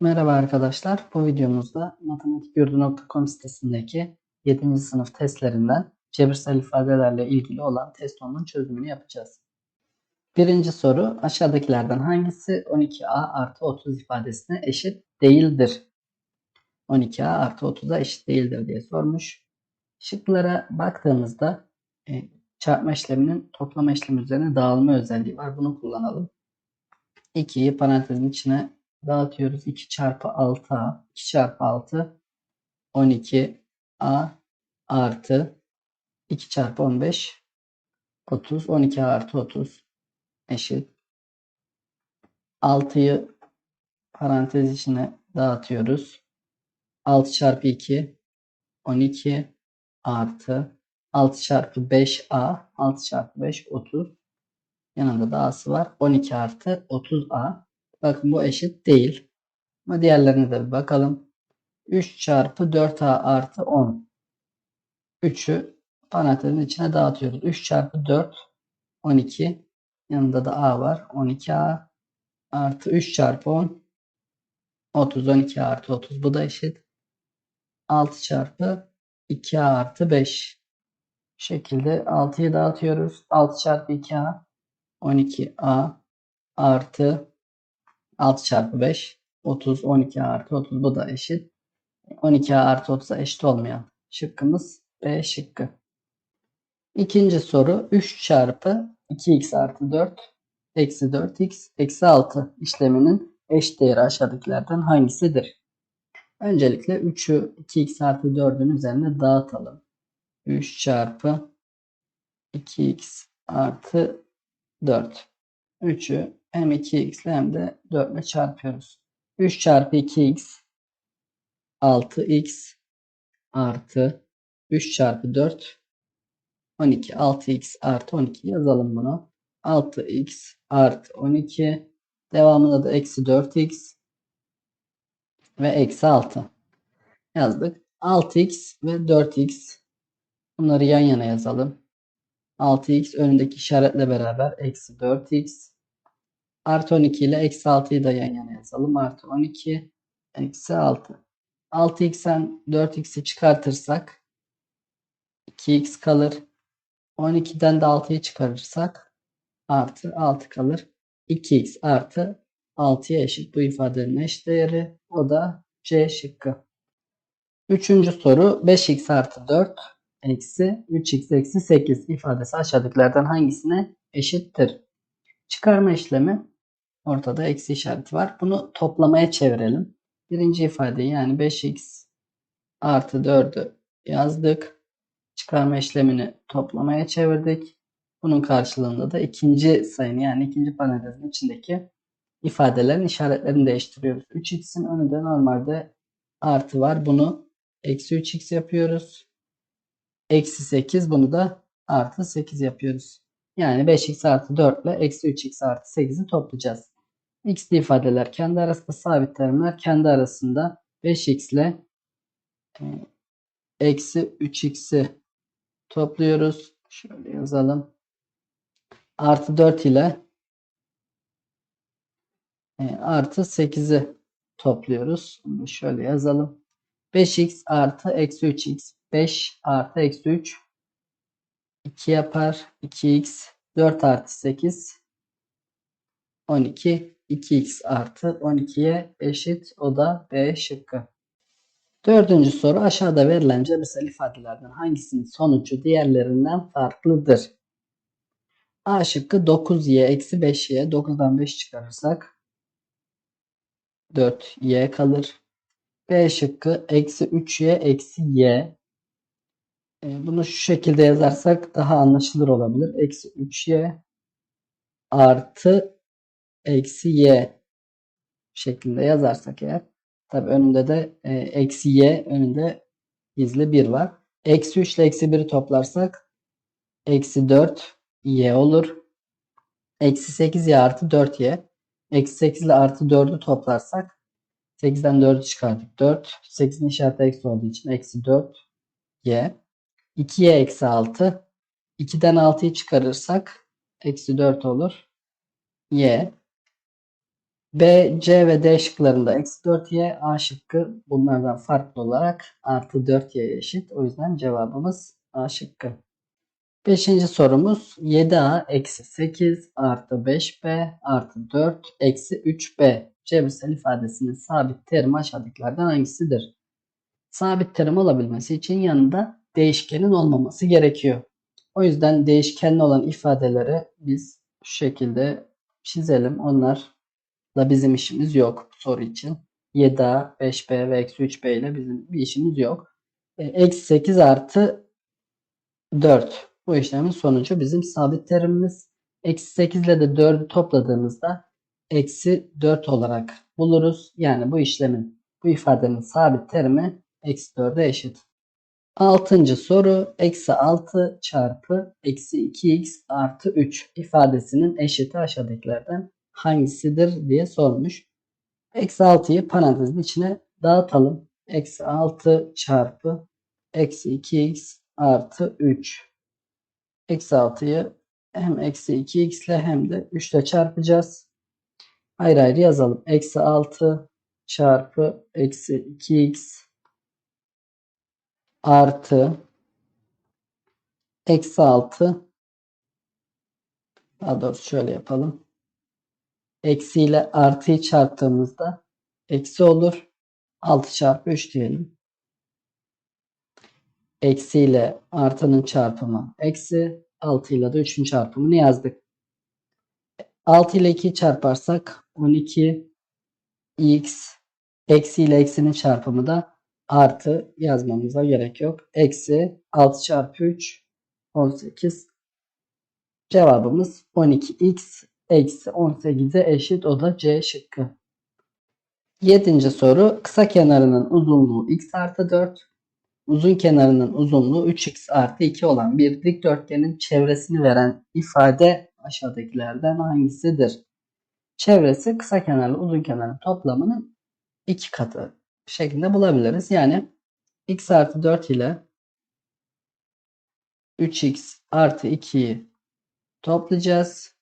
Merhaba arkadaşlar. Bu videomuzda matematikyurdu.com sitesindeki 7. sınıf testlerinden cebirsel ifadelerle ilgili olan test 10'un çözümünü yapacağız. Birinci soru aşağıdakilerden hangisi 12a artı 30 ifadesine eşit değildir? 12a artı 30'a eşit değildir diye sormuş. Şıklara baktığımızda e, çarpma işleminin toplama işlemi üzerine dağılma özelliği var. Bunu kullanalım. 2'yi parantezin içine dağıtıyoruz. 2 çarpı 6a. 2 çarpı 6 12a artı 2 çarpı 15 30. 12a artı 30 eşit. 6'yı parantez içine dağıtıyoruz. 6 çarpı 2 12 artı 6 çarpı 5a 6 çarpı 5 30 yanında da a'sı var. 12 artı 30a Bakın bu eşit değil. Ama diğerlerine de bir bakalım. 3 çarpı 4a artı 10. 3'ü parantezin içine dağıtıyoruz. 3 çarpı 4 12. Yanında da a var. 12a artı 3 çarpı 10 30. 12 artı 30. Bu da eşit. 6 çarpı 2a artı 5. Bu şekilde 6'yı dağıtıyoruz. 6 çarpı 2a 12a artı 6 çarpı 5 30 12 artı 30 bu da eşit. 12 artı 30'a eşit olmayan şıkkımız B şıkkı. İkinci soru 3 çarpı 2x artı 4 eksi 4x eksi 6 işleminin eş değeri aşağıdakilerden hangisidir? Öncelikle 3'ü 2x artı 4'ün üzerine dağıtalım. 3 çarpı 2x artı 4. 3'ü hem 2x ile hem de 4 ile çarpıyoruz. 3 çarpı 2x 6x artı 3 çarpı 4 12 6x artı 12 yazalım bunu. 6x artı 12 devamında da eksi 4x ve eksi 6 yazdık. 6x ve 4x bunları yan yana yazalım. 6x önündeki işaretle beraber eksi 4x Artı 12 ile eksi 6'yı da yan yana yazalım. Artı 12 eksi 6. 6x'ten 4x'i çıkartırsak 2x kalır. 12'den de 6'yı çıkarırsak artı 6 kalır. 2x artı 6'ya eşit bu ifadenin eş değeri. O da C şıkkı. Üçüncü soru 5x artı 4 eksi 3x eksi 8 ifadesi aşağıdakilerden hangisine eşittir? Çıkarma işlemi Ortada eksi işareti var. Bunu toplamaya çevirelim. Birinci ifadeyi yani 5x artı 4'ü yazdık. Çıkarma işlemini toplamaya çevirdik. Bunun karşılığında da ikinci sayını yani ikinci parantezin içindeki ifadelerin işaretlerini değiştiriyoruz. 3x'in önünde normalde artı var. Bunu eksi 3x yapıyoruz. Eksi 8 bunu da artı 8 yapıyoruz. Yani 5x artı 4 ile eksi 3x artı 8'i toplayacağız x'li ifadeler kendi arasında sabit terimler kendi arasında 5x ile e, eksi 3x'i topluyoruz. Şöyle yazalım. Artı 4 ile e, artı 8'i topluyoruz. Bunu şöyle yazalım. 5x artı eksi 3x 5 artı eksi 3 2 yapar. 2x 4 artı 8 12 2x artı 12'ye eşit. O da B şıkkı. Dördüncü soru aşağıda verilen cebirsel ifadelerden hangisinin sonucu diğerlerinden farklıdır? A şıkkı 9y eksi 5y 9'dan 5 çıkarırsak 4y kalır. B şıkkı eksi 3y eksi y. E, bunu şu şekilde yazarsak daha anlaşılır olabilir. Eksi 3y artı eksi y şeklinde yazarsak eğer tabi önünde de e, eksi y önünde gizli 1 var. Eksi 3 ile eksi 1'i toplarsak eksi 4 y olur. Eksi 8 y artı 4 y. Eksi 8 ile artı 4'ü toplarsak 8'den 4'ü çıkardık. 4. 8'in işareti eksi olduğu için eksi 4 y. 2y eksi 6. 2'den 6'yı çıkarırsak eksi 4 olur. y. B, C ve D şıklarında eksi 4y, A şıkkı bunlardan farklı olarak artı 4y'ye eşit. O yüzden cevabımız A şıkkı. Beşinci sorumuz 7a eksi 8 artı 5b artı 4 eksi 3b cebirsel ifadesinin sabit terimi aşağıdakilerden hangisidir? Sabit terim olabilmesi için yanında değişkenin olmaması gerekiyor. O yüzden değişkenli olan ifadeleri biz şu şekilde çizelim. Onlarla bizim işimiz yok bu soru için. 7a, 5b ve eksi 3b ile bizim bir işimiz yok. E, Eksi 8 artı 4. Bu işlemin sonucu bizim sabit terimimiz. Eksi 8 ile de 4'ü topladığımızda eksi 4 olarak buluruz. Yani bu işlemin, bu ifadenin sabit terimi eksi 4'e eşit. Altıncı soru eksi 6 çarpı eksi 2x artı 3 ifadesinin eşiti aşağıdakilerden hangisidir diye sormuş. Eksi 6'yı parantezin içine dağıtalım. Eksi 6 çarpı eksi 2x artı 3. Eksi 6'yı hem eksi 2x ile hem de 3 ile çarpacağız. Ayrı ayrı yazalım. Eksi 6 çarpı eksi 2x artı eksi 6 daha doğrusu şöyle yapalım. Eksi ile artıyı çarptığımızda eksi olur. 6 çarpı 3 diyelim. Eksi ile artının çarpımı eksi. 6 ile de 3'ün çarpımını yazdık. 6 ile 2'yi çarparsak 12 x eksi ile eksinin çarpımı da artı yazmamıza gerek yok. Eksi 6 çarpı 3 18 cevabımız 12x eksi 18'e eşit o da C şıkkı. Yedinci soru kısa kenarının uzunluğu x artı 4 uzun kenarının uzunluğu 3x artı 2 olan bir dikdörtgenin çevresini veren ifade aşağıdakilerden hangisidir? Çevresi kısa kenarlı uzun kenarın toplamının iki katı şeklinde bulabiliriz. Yani x artı 4 ile 3x artı 2'yi toplayacağız.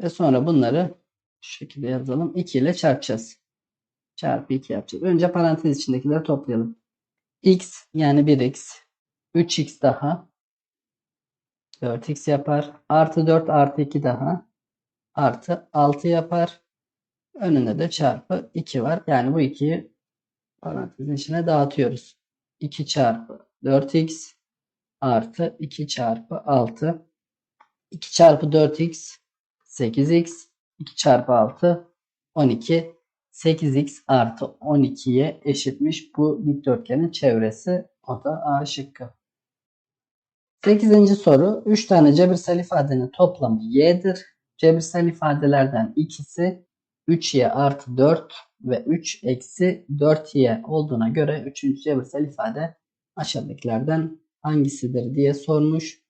Ve sonra bunları şu şekilde yazalım. 2 ile çarpacağız. Çarpı 2 yapacağız. Önce parantez içindekileri toplayalım. x yani 1x 3x daha 4x yapar. Artı 4 artı 2 daha artı 6 yapar. Önünde de çarpı 2 var. Yani bu 2'yi parantezin içine dağıtıyoruz. 2 çarpı 4x artı 2 çarpı 6. 2 çarpı 4x 8x 2 çarpı 6 12 8x artı 12'ye eşitmiş bu dikdörtgenin çevresi. O da A şıkkı. 8. soru 3 tane cebirsel ifadenin toplamı y'dir. Cebirsel ifadelerden ikisi 3y artı 4 ve 3 eksi 4y olduğuna göre 3. cebirsel ifade aşağıdakilerden hangisidir diye sormuş.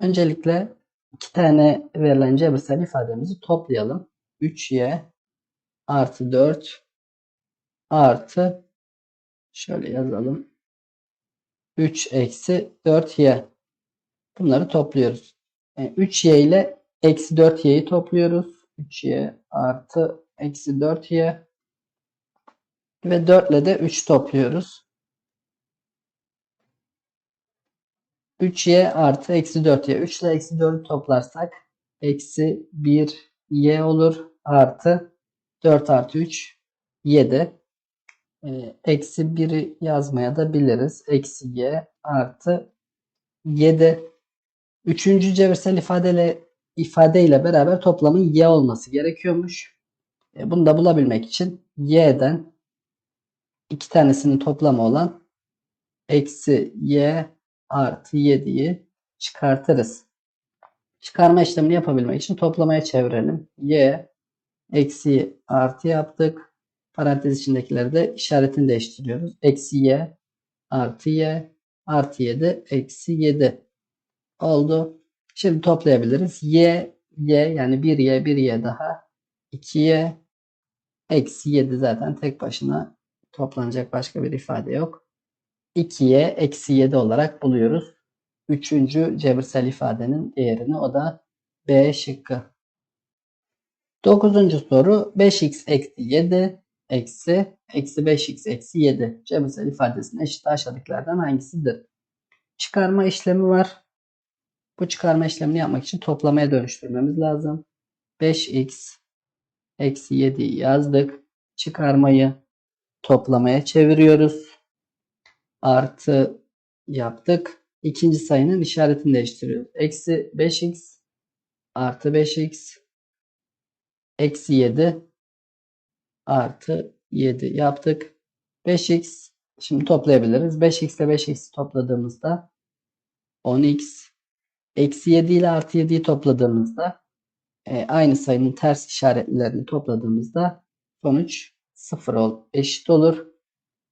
Öncelikle iki tane verilen cebirsel ifademizi toplayalım. 3y artı 4 artı şöyle yazalım. 3 eksi 4y. Bunları topluyoruz. Yani 3y ile eksi 4y'yi topluyoruz. 3y artı eksi 4y ve 4 ile de 3 topluyoruz. 3y artı eksi 4y. 3 ile eksi 4'ü toplarsak eksi 1y olur. Artı 4 artı 3 7. Ee, eksi 1'i yazmaya da biliriz. Eksi y artı 7. Üçüncü cebirsel ifadeyle ifade ile beraber toplamın y olması gerekiyormuş. E, bunu da bulabilmek için y'den iki tanesinin toplamı olan eksi y artı 7'yi çıkartırız. Çıkarma işlemini yapabilmek için toplamaya çevirelim. y eksi artı yaptık. Parantez içindekileri de işaretini değiştiriyoruz. Eksi y artı y artı 7 eksi 7 oldu. Şimdi toplayabiliriz. Y, y yani 1y, 1y daha 2y eksi 7 zaten tek başına toplanacak başka bir ifade yok. 2y eksi 7 olarak buluyoruz. Üçüncü cebirsel ifadenin değerini o da B şıkkı. Dokuzuncu soru 5x eksi 7 eksi eksi 5x eksi 7 cebirsel ifadesinin eşit aşağıdakilerden hangisidir? Çıkarma işlemi var. Bu çıkarma işlemini yapmak için toplamaya dönüştürmemiz lazım. 5x eksi 7'yi yazdık. Çıkarmayı toplamaya çeviriyoruz. Artı yaptık. İkinci sayının işaretini değiştiriyoruz. Eksi 5x artı 5x eksi 7 artı 7 yaptık. 5x şimdi toplayabiliriz. 5x ile 5x'i topladığımızda 10x eksi 7 ile artı 7'yi topladığımızda e, aynı sayının ters işaretlerini topladığımızda sonuç 0 ol, eşit olur.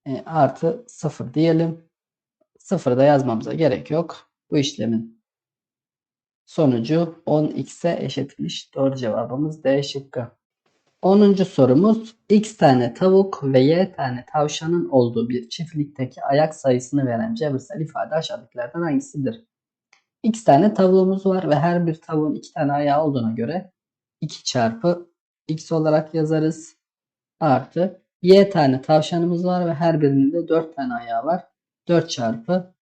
E, artı 0 diyelim. 0 da yazmamıza gerek yok. Bu işlemin sonucu 10x'e eşitmiş. Doğru cevabımız D şıkkı. 10. sorumuz x tane tavuk ve y tane tavşanın olduğu bir çiftlikteki ayak sayısını veren cebirsel ifade aşağıdakilerden hangisidir? x tane tavuğumuz var ve her bir tavuğun iki tane ayağı olduğuna göre 2 çarpı x olarak yazarız. Artı y tane tavşanımız var ve her birinin de 4 tane ayağı var. 4 çarpı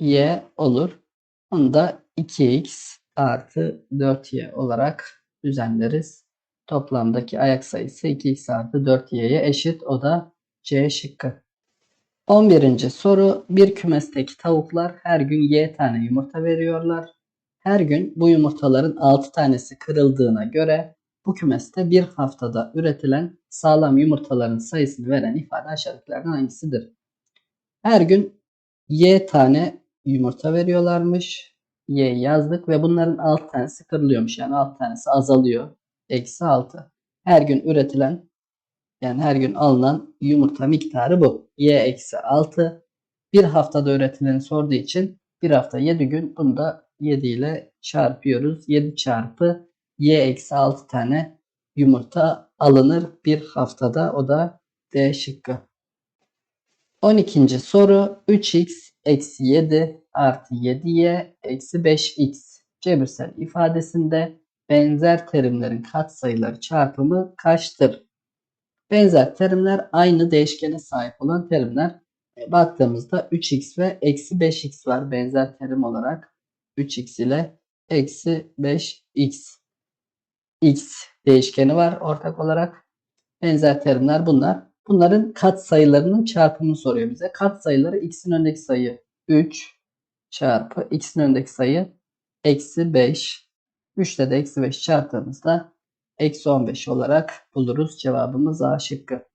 y olur. Onu da 2x artı 4y olarak düzenleriz. Toplamdaki ayak sayısı 2x artı 4y'ye eşit. O da C şıkkı. 11. soru. Bir kümesteki tavuklar her gün y tane yumurta veriyorlar. Her gün bu yumurtaların 6 tanesi kırıldığına göre bu kümeste bir haftada üretilen sağlam yumurtaların sayısını veren ifade aşağıdakilerden hangisidir? Her gün y tane yumurta veriyorlarmış. Y yazdık ve bunların 6 tanesi kırılıyormuş. Yani 6 tanesi azalıyor. Eksi 6. Her gün üretilen yani her gün alınan yumurta miktarı bu. Y eksi 6. Bir haftada üretileni sorduğu için bir hafta 7 gün. Bunu da 7 ile çarpıyoruz. 7 çarpı y eksi 6 tane yumurta alınır bir haftada. O da D şıkkı. 12. soru 3x eksi 7 artı 7y eksi 5x cebirsel ifadesinde benzer terimlerin katsayıları çarpımı kaçtır? Benzer terimler aynı değişkene sahip olan terimler. E, baktığımızda 3x ve eksi 5x var benzer terim olarak. 3x ile eksi 5x. x değişkeni var ortak olarak. Benzer terimler bunlar. Bunların kat sayılarının çarpımını soruyor bize. Kat sayıları x'in önündeki sayı 3 çarpı x'in önündeki sayı eksi 5. 3 ile de eksi 5 çarptığımızda eksi 15 olarak buluruz. Cevabımız A şıkkı.